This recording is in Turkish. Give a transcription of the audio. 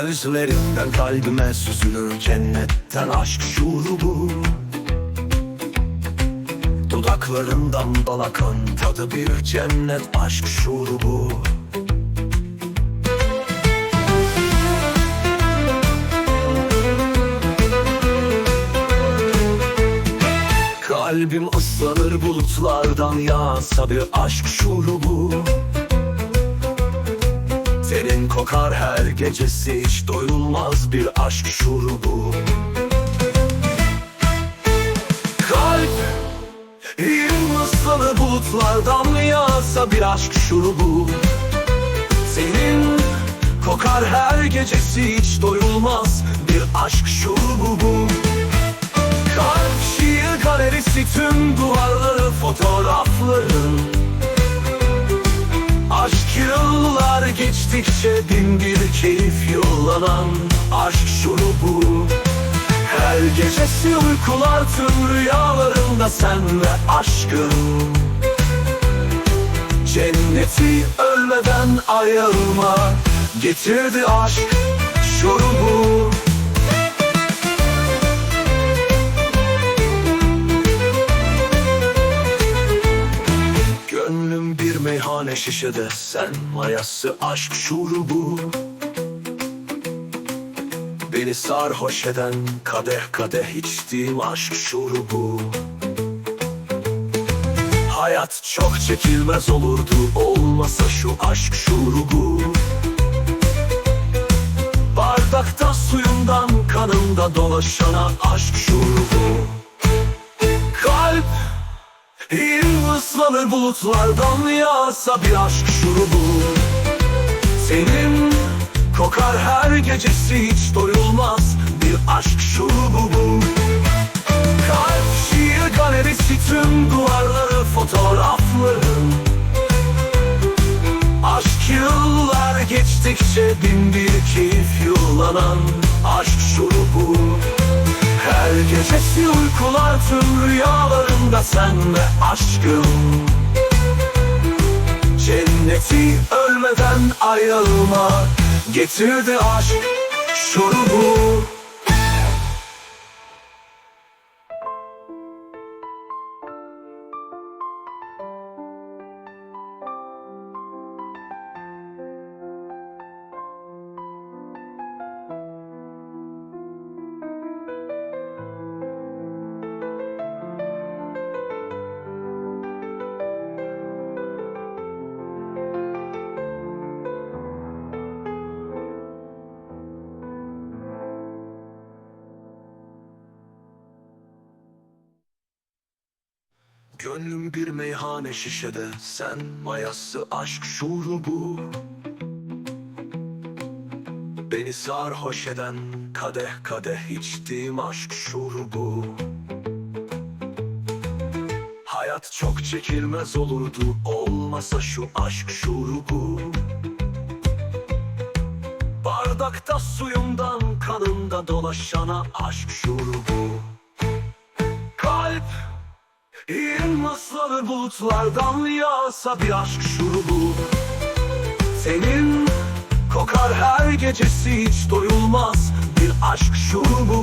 Gözlerinden kalbime süzülür cennetten aşk şurubu Dudaklarından bal akan tadı bir cennet aşk şurubu Kalbim ıslanır bulutlardan yağsa bir aşk şurubu Senin kokar her gecesi hiç doyulmaz bir aşk şurubu. Kalp ıslanır bulutlardan yağsa bir aşk şurubu. Senin kokar her gecesi hiç doyulmaz bir aşk şurubu bu. Kalp şiir galerisi tüm duvarları fotoğrafların geçtikçe bin bir keyif yollanan aşk şurubu. Her gecesi uykular tüm rüyalarında sen ve aşkın. Cenneti ölmeden ayırma getirdi aşk meyhane şişede sen mayası aşk şurubu. Beni sarhoş eden kadeh kadeh içtiğim aşk şurubu. Hayat çok çekilmez olurdu olmasa şu aşk şurubu. Bardakta suyundan kanımda dolaşana aşk şurubu Yerim ıslanır bulutlardan yağsa bir aşk şurubu. Senin kokar her gecesi hiç doyulmaz bir aşk şurubu bu. Kalp şiir galerisi tüm duvarları fotoğrafların Aşk yıllar geçtikçe bin bir keyif yullanan aşk şurubu her gecesi uykular tüm rüyalarında sen ve aşkım. Cenneti ölmeden ayırma getirdi aşk şurubu Gönlüm bir meyhane şişede sen mayası aşk şurubu. Beni sarhoş eden kadeh kadeh içtiğim aşk şurubu. Hayat çok çekilmez olurdu olmasa şu aşk şurubu. Bardakta suyumdan kanımda dolaşana aşk şurubu. Kalp Islanır bulutlardan yağsa bir aşk şurubu. Senin kokar her gecesi hiç doyulmaz bir aşk şurubu